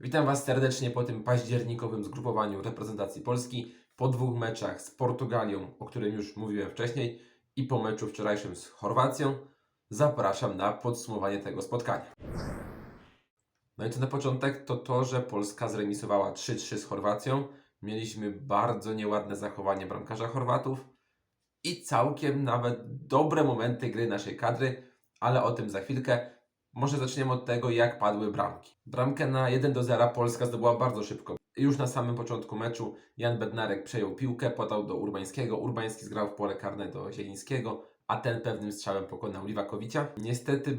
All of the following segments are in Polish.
Witam Was serdecznie po tym październikowym zgrupowaniu reprezentacji Polski, po dwóch meczach z Portugalią, o którym już mówiłem wcześniej, i po meczu wczorajszym z Chorwacją. Zapraszam na podsumowanie tego spotkania. No i to na początek to to, że Polska zremisowała 3-3 z Chorwacją. Mieliśmy bardzo nieładne zachowanie bramkarza Chorwatów i całkiem nawet dobre momenty gry naszej kadry, ale o tym za chwilkę. Może zaczniemy od tego, jak padły bramki. Bramkę na 1 do 0 Polska zdobyła bardzo szybko. Już na samym początku meczu Jan Bednarek przejął piłkę, podał do Urbańskiego. Urbański zgrał w pole karne do Zielińskiego, a ten pewnym strzałem pokonał Liwakowicza. Niestety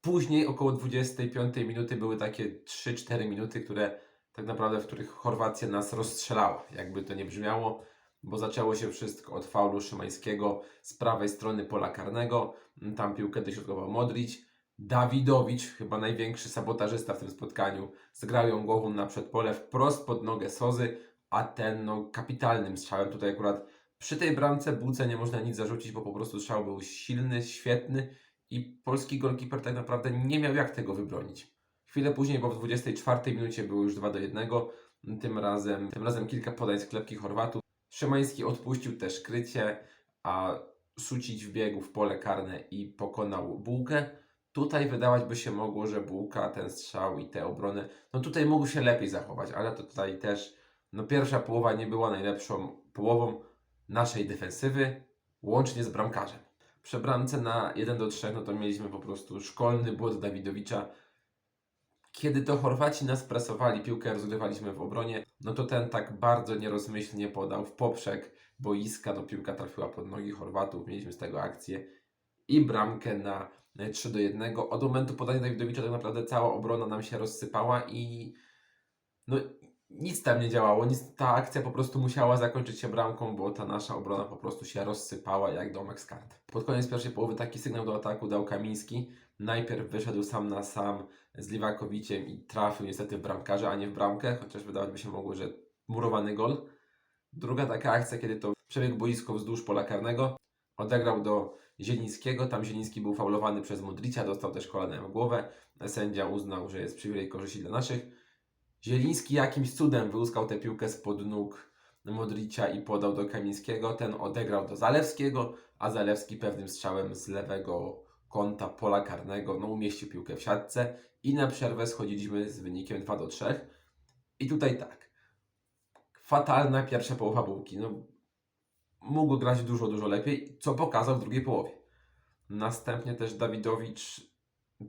później, około 25 minuty, były takie 3-4 minuty, które tak naprawdę, w których Chorwacja nas rozstrzelała, jakby to nie brzmiało, bo zaczęło się wszystko od faulu Szymańskiego z prawej strony pola karnego. Tam piłkę dośrodkował Modric. Dawidowicz, chyba największy sabotażysta w tym spotkaniu, zgrał ją głową na przedpole wprost pod nogę Sozy, a ten no, kapitalnym strzałem. Tutaj akurat przy tej bramce Buce nie można nic zarzucić, bo po prostu strzał był silny, świetny i polski golkiper tak naprawdę nie miał jak tego wybronić. Chwilę później, bo w 24 minucie było już 2 do 1, tym razem, tym razem kilka podań z klepki Chorwatów. Szymański odpuścił też krycie, a Sucić wbiegł w pole karne i pokonał Bułkę. Tutaj wydawać by się mogło, że Bułka, ten strzał i te obrony, no tutaj mógł się lepiej zachować, ale to tutaj też, no pierwsza połowa nie była najlepszą połową naszej defensywy, łącznie z bramkarzem. Przy bramce na 1 do 3, no to mieliśmy po prostu szkolny błąd Dawidowicza. Kiedy to Chorwaci nas presowali, piłkę rozgrywaliśmy w obronie, no to ten tak bardzo nierozmyślnie podał w poprzek boiska, no piłka trafiła pod nogi Chorwatów, mieliśmy z tego akcję i bramkę na 3 do 1. Od momentu podania Dawidowicza tak naprawdę cała obrona nam się rozsypała i no nic tam nie działało, nic, ta akcja po prostu musiała zakończyć się bramką, bo ta nasza obrona po prostu się rozsypała jak domek z kart. Pod koniec pierwszej połowy taki sygnał do ataku dał Kamiński. Najpierw wyszedł sam na sam z Liwakowiciem i trafił niestety w bramkarza, a nie w bramkę, chociaż wydawać by się mogło, że murowany gol. Druga taka akcja, kiedy to przebiegł boisko wzdłuż pola karnego, odegrał do Zielińskiego, tam Zieliński był faulowany przez Modricia, dostał też kolanem w głowę, sędzia uznał, że jest przywilej korzyści dla naszych. Zieliński jakimś cudem wyłuskał tę piłkę spod nóg Modricia i podał do Kamińskiego, ten odegrał do Zalewskiego, a Zalewski pewnym strzałem z lewego kąta pola karnego no, umieścił piłkę w siatce i na przerwę schodziliśmy z wynikiem 2 do 3. I tutaj tak, fatalna pierwsza połowa bułki. No, mógł grać dużo, dużo lepiej, co pokazał w drugiej połowie. Następnie też Dawidowicz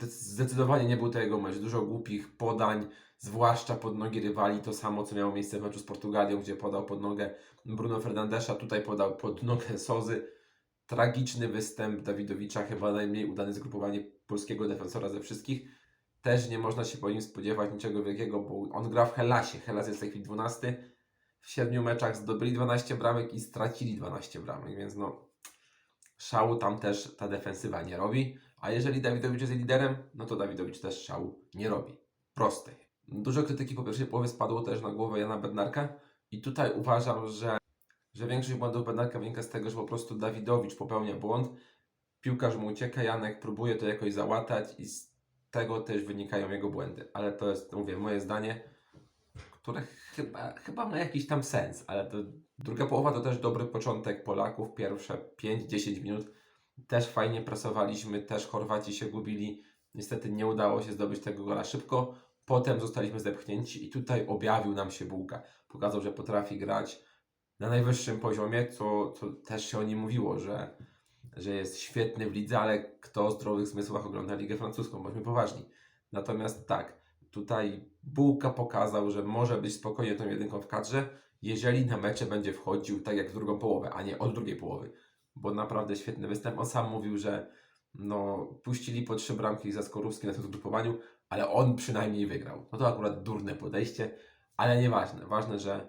zdecydowanie nie był to jego mecz. Dużo głupich podań, zwłaszcza pod nogi rywali. To samo, co miało miejsce w meczu z Portugalią, gdzie podał pod nogę Bruno Fernandesza, tutaj podał pod nogę Sozy. Tragiczny występ Dawidowicza, chyba najmniej udane zgrupowanie polskiego defensora ze wszystkich. Też nie można się po nim spodziewać niczego wielkiego, bo on gra w Helasie. Helas jest w tej chwili 12 w siedmiu meczach zdobyli 12 bramek i stracili 12 bramek, więc no szału tam też ta defensywa nie robi. A jeżeli Dawidowicz jest liderem, no to Dawidowicz też szału nie robi. Prostej. Dużo krytyki po pierwszej połowie spadło też na głowę Jana Bednarka i tutaj uważam, że, że większość błędów Bednarka wynika z tego, że po prostu Dawidowicz popełnia błąd, piłkarz mu ucieka, Janek próbuje to jakoś załatać i z tego też wynikają jego błędy. Ale to jest, mówię, moje zdanie które chyba, chyba ma jakiś tam sens, ale to druga połowa to też dobry początek Polaków. Pierwsze 5-10 minut też fajnie presowaliśmy, też Chorwaci się gubili. Niestety nie udało się zdobyć tego gola szybko. Potem zostaliśmy zepchnięci i tutaj objawił nam się Bułka. Pokazał, że potrafi grać na najwyższym poziomie, co, co też się o nim mówiło, że, że jest świetny w lidze, ale kto o zdrowych zmysłach ogląda Ligę Francuską, bądźmy poważni. Natomiast tak, tutaj Bułka pokazał, że może być spokojnie tą jedynką w kadrze, jeżeli na mecze będzie wchodził tak jak w drugą połowę, a nie od drugiej połowy. Bo naprawdę świetny występ. On sam mówił, że no, puścili po trzy bramki za Skorupski na tym zgrupowaniu, ale on przynajmniej wygrał. No to akurat durne podejście, ale nieważne. Ważne, że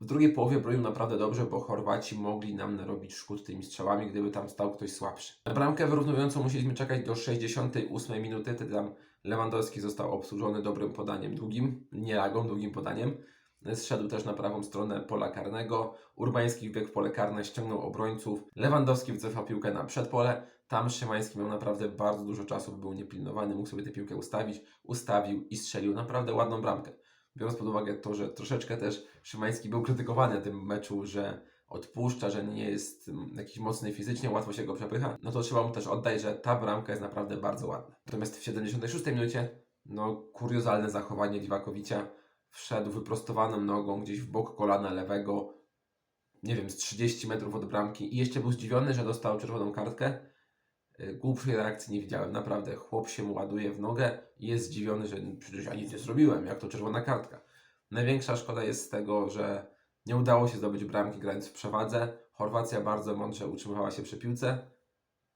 w drugiej połowie bronił naprawdę dobrze, bo Chorwaci mogli nam narobić szkód tymi strzałami, gdyby tam stał ktoś słabszy. Na bramkę wyrównującą musieliśmy czekać do 68 minuty, wtedy tam Lewandowski został obsłużony dobrym podaniem długim, nie lagą, długim podaniem. Zszedł też na prawą stronę pola karnego. Urbański wbiegł w pole karne, ściągnął obrońców. Lewandowski wycofał piłkę na przedpole. Tam Szymański miał naprawdę bardzo dużo czasu, był niepilnowany, mógł sobie tę piłkę ustawić, ustawił i strzelił naprawdę ładną bramkę. Biorąc pod uwagę to, że troszeczkę też Szymański był krytykowany na tym meczu, że odpuszcza, że nie jest mm, jakiś mocny fizycznie, łatwo się go przepycha, no to trzeba mu też oddać, że ta bramka jest naprawdę bardzo ładna. Natomiast w 76 minucie, no kuriozalne zachowanie Liwakowicza, wszedł wyprostowaną nogą gdzieś w bok kolana lewego, nie wiem, z 30 metrów od bramki i jeszcze był zdziwiony, że dostał czerwoną kartkę. Y, Głupszej reakcji nie widziałem, naprawdę. Chłop się mu ładuje w nogę i jest zdziwiony, że przecież ja nic nie zrobiłem, jak to czerwona kartka. Największa szkoda jest z tego, że nie udało się zdobyć bramki grając w przewadze. Chorwacja bardzo mądrze utrzymywała się przy piłce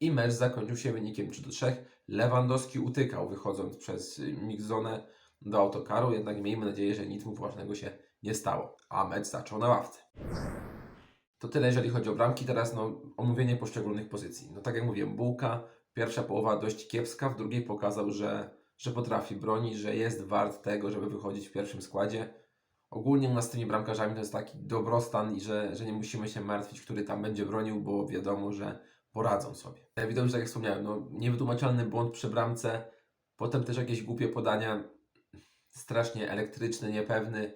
i mecz zakończył się wynikiem 3 do 3. Lewandowski utykał wychodząc przez mixzonę do autokaru, jednak miejmy nadzieję, że nic mu poważnego się nie stało, a mecz zaczął na ławce. To tyle, jeżeli chodzi o bramki. Teraz no, omówienie poszczególnych pozycji. No tak jak mówiłem, Bułka, pierwsza połowa dość kiepska, w drugiej pokazał, że, że potrafi bronić, że jest wart tego, żeby wychodzić w pierwszym składzie. Ogólnie u nas z tymi bramkarzami to jest taki dobrostan i że, że nie musimy się martwić, który tam będzie bronił, bo wiadomo, że poradzą sobie. Widomo, że tak jak wspomniałem, no, niewytłumaczalny błąd przy bramce, potem też jakieś głupie podania, strasznie elektryczny, niepewny.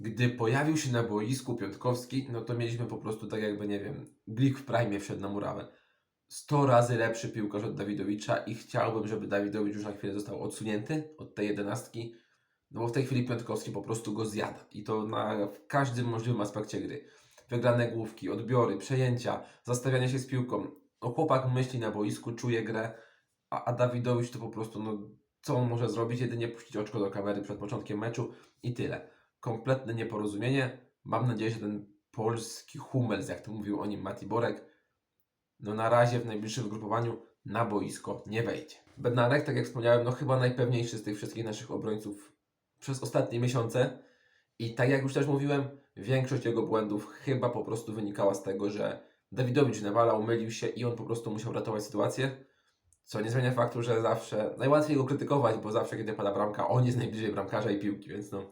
Gdy pojawił się na boisku Piątkowski, no to mieliśmy po prostu tak jakby, nie wiem, Glik w prime wszedł na murawę. 100 razy lepszy piłkarz od Dawidowicza i chciałbym, żeby Dawidowicz już na chwilę został odsunięty od tej jedenastki, no bo w tej chwili Piątkowski po prostu go zjada i to na, w każdym możliwym aspekcie gry. Wygrane główki, odbiory, przejęcia, zastawianie się z piłką. No chłopak myśli na boisku, czuje grę, a, a Dawidowicz to po prostu, no co on może zrobić? Jedynie puścić oczko do kamery przed początkiem meczu i tyle. Kompletne nieporozumienie. Mam nadzieję, że ten polski Hummels, jak to mówił o nim Mati Borek, no na razie w najbliższym wygrupowaniu na boisko nie wejdzie. Bednarek, tak jak wspomniałem, no chyba najpewniejszy z tych wszystkich naszych obrońców przez ostatnie miesiące. I tak jak już też mówiłem, większość jego błędów chyba po prostu wynikała z tego, że Dawidowicz nawalał, mylił się i on po prostu musiał ratować sytuację. Co nie zmienia faktu, że zawsze najłatwiej go krytykować, bo zawsze kiedy pada bramka, on jest najbliżej bramkarza i piłki, więc no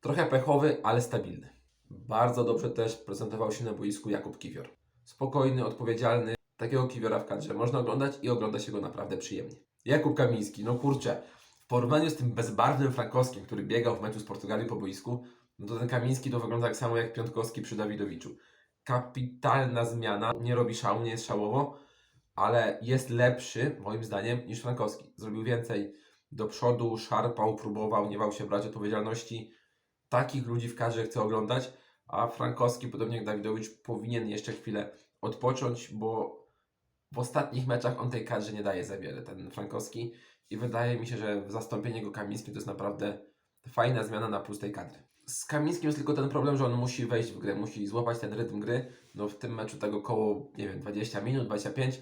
trochę pechowy, ale stabilny. Bardzo dobrze też prezentował się na boisku Jakub Kiwior. Spokojny, odpowiedzialny. Takiego Kiwiora w kadrze można oglądać i ogląda się go naprawdę przyjemnie. Jakub Kamiński, no kurczę, w porównaniu z tym bezbarwnym Frankowskim, który biegał w meczu z Portugalią po boisku, no to ten Kamiński to wygląda tak samo jak Piątkowski przy Dawidowiczu. Kapitalna zmiana, nie robi szału, nie jest szałowo, ale jest lepszy, moim zdaniem, niż Frankowski. Zrobił więcej do przodu, szarpał, próbował, nie bał się brać odpowiedzialności. Takich ludzi w kadrze chcę oglądać, a Frankowski, podobnie jak Dawidowicz, powinien jeszcze chwilę odpocząć, bo w ostatnich meczach on tej kadrze nie daje za wiele, ten Frankowski. I wydaje mi się, że zastąpienie go Kamińskim to jest naprawdę fajna zmiana na plus tej kadry. Z Kamińskim jest tylko ten problem, że on musi wejść w grę, musi złapać ten rytm gry. No w tym meczu tego około, nie wiem, 20 minut, 25,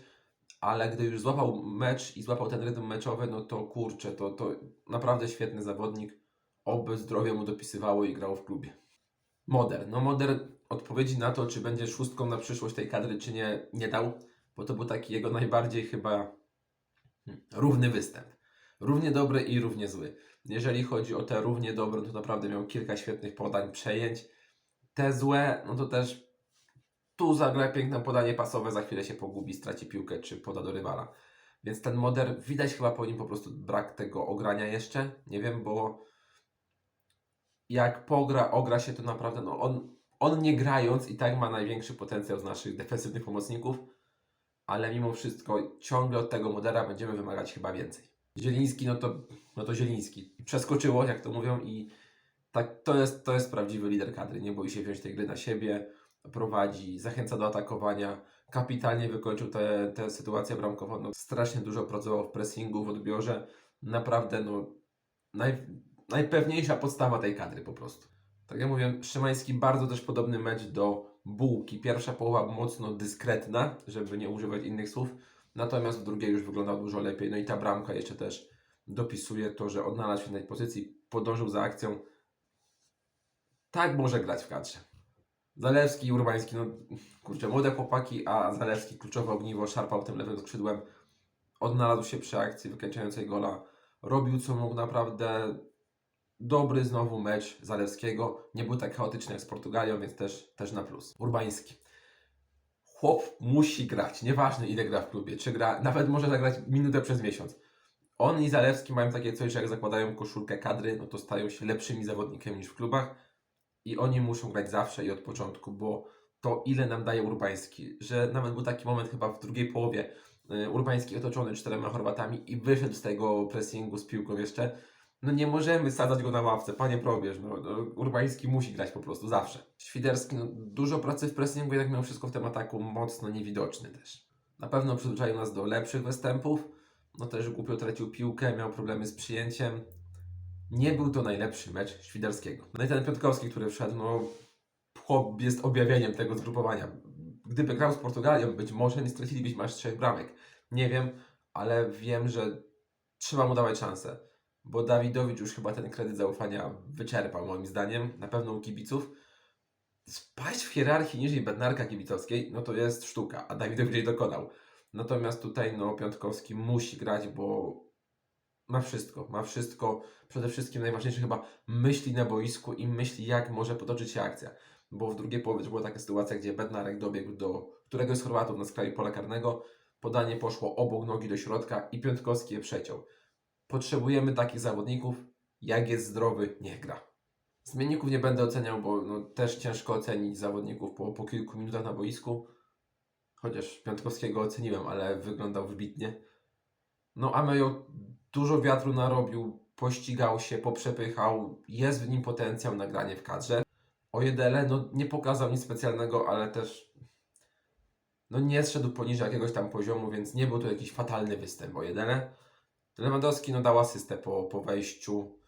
ale gdy już złapał mecz i złapał ten rytm meczowy, no to kurczę, to, to naprawdę świetny zawodnik. Oby zdrowie mu dopisywało i grał w klubie. Moder. No Moder odpowiedzi na to, czy będzie szóstką na przyszłość tej kadry, czy nie, nie dał, bo to był taki jego najbardziej chyba hmm, równy występ. Równie dobry i równie zły. Jeżeli chodzi o te równie dobre, to naprawdę miał kilka świetnych podań, przejęć. Te złe, no to też tu zagra piękne podanie pasowe, za chwilę się pogubi, straci piłkę, czy poda do rywala. Więc ten Moder, widać chyba po nim po prostu brak tego ogrania jeszcze. Nie wiem, bo jak pogra, ogra się to naprawdę, no on, on nie grając i tak ma największy potencjał z naszych defensywnych pomocników, ale mimo wszystko ciągle od tego Modera będziemy wymagać chyba więcej. Zieliński, no to, no to Zieliński. Przeskoczyło, jak to mówią i tak, to jest, to jest prawdziwy lider kadry. Nie boi się wziąć tej gry na siebie, prowadzi, zachęca do atakowania. Kapitalnie wykończył tę te, sytuację bramkową. No, strasznie dużo pracował w pressingu, w odbiorze. Naprawdę, no, naj, najpewniejsza podstawa tej kadry po prostu. Tak jak mówię, Szymański bardzo też podobny mecz do Bułki. Pierwsza połowa mocno dyskretna, żeby nie używać innych słów, natomiast w drugiej już wyglądał dużo lepiej. No i ta bramka jeszcze też dopisuje to, że odnalazł się na tej pozycji, podążył za akcją. Tak może grać w kadrze. Zalewski i Urbański, no kurczę, młode chłopaki, a Zalewski kluczowe ogniwo szarpał tym lewym skrzydłem. Odnalazł się przy akcji wykańczającej gola. Robił co mógł naprawdę dobry znowu mecz Zalewskiego. Nie był tak chaotyczny jak z Portugalią, więc też, też na plus. Urbański. chłop musi grać, nieważne ile gra w klubie, czy gra, nawet może zagrać minutę przez miesiąc. On i Zalewski mają takie coś, że jak zakładają koszulkę kadry, no to stają się lepszymi zawodnikami niż w klubach i oni muszą grać zawsze i od początku, bo to ile nam daje Urbański, że nawet był taki moment chyba w drugiej połowie, y, Urbański otoczony czterema Chorwatami i wyszedł z tego pressingu z piłką jeszcze, no nie możemy sadzać go na ławce, panie probierz, no, no Urbański musi grać po prostu zawsze. Świderski, no dużo pracy w pressingu, jednak miał wszystko w tym ataku mocno niewidoczny też. Na pewno przyzwyczaił nas do lepszych występów, no też głupio tracił piłkę, miał problemy z przyjęciem. Nie był to najlepszy mecz Świderskiego. No i ten Piotkowski, który wszedł, no chłop jest objawieniem tego zgrupowania. Gdyby grał z Portugalią, być może nie stracilibyśmy aż trzech bramek. Nie wiem, ale wiem, że trzeba mu dawać szansę. Bo Dawidowicz już chyba ten kredyt zaufania wyczerpał, moim zdaniem, na pewno u kibiców. Spaść w hierarchii niżej bednarka kibicowskiej, no to jest sztuka, a Dawidowicz jej dokonał. Natomiast tutaj, no, Piątkowski musi grać, bo ma wszystko, ma wszystko. Przede wszystkim najważniejsze chyba myśli na boisku i myśli, jak może potoczyć się akcja. Bo w drugiej połowie była taka sytuacja, gdzie Bednarek dobiegł do któregoś z Chorwatów na skraju pola karnego, podanie poszło obok nogi do środka i Piątkowski je przeciął. Potrzebujemy takich zawodników, jak jest zdrowy, niech gra. Zmienników nie będę oceniał, bo no, też ciężko ocenić zawodników po, po kilku minutach na boisku. Chociaż Piątkowskiego oceniłem, ale wyglądał wybitnie. No, Amejo dużo wiatru narobił, pościgał się, poprzepychał, jest w nim potencjał na granie w kadrze. O Jedele, no nie pokazał nic specjalnego, ale też no nie zszedł poniżej jakiegoś tam poziomu, więc nie był to jakiś fatalny występ o Jedele. Lewandowski no dał asystę po, po wejściu,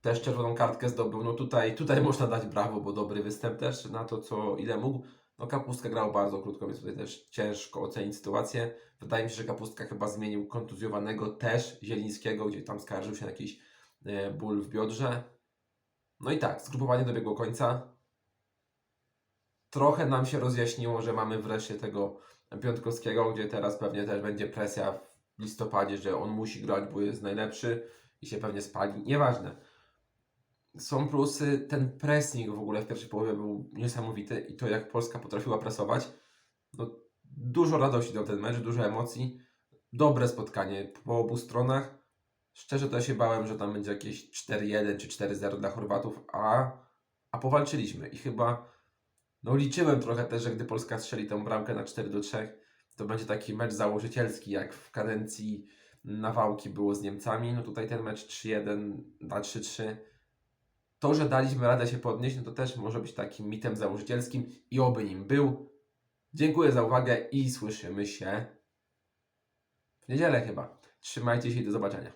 też czerwoną kartkę zdobył, no tutaj, tutaj można dać brawo, bo dobry występ też na to, co ile mógł. No Kapustka grał bardzo krótko, więc tutaj też ciężko ocenić sytuację. Wydaje mi się, że Kapustka chyba zmienił kontuzjowanego też Zielińskiego, gdzie tam skarżył się na jakiś e, ból w biodrze. No i tak, zgrupowanie dobiegło końca. Trochę nam się rozjaśniło, że mamy wreszcie tego Piątkowskiego, gdzie teraz pewnie też będzie presja listopadzie, że on musi grać, bo jest najlepszy i się pewnie spali. Nieważne. Są plusy, ten pressing w ogóle w pierwszej połowie był niesamowity i to jak Polska potrafiła presować. No, dużo radości dał ten mecz, dużo emocji. Dobre spotkanie po obu stronach. Szczerze to ja się bałem, że tam będzie jakieś 4-1 czy 4-0 dla Chorwatów, a, a powalczyliśmy i chyba no liczyłem trochę też, że gdy Polska strzeli tę bramkę na 4 3, to będzie taki mecz założycielski, jak w kadencji Nawałki było z Niemcami. No tutaj ten mecz 3-1 na 3-3. To, że daliśmy radę się podnieść, no to też może być takim mitem założycielskim i oby nim był. Dziękuję za uwagę i słyszymy się w niedzielę chyba. Trzymajcie się i do zobaczenia.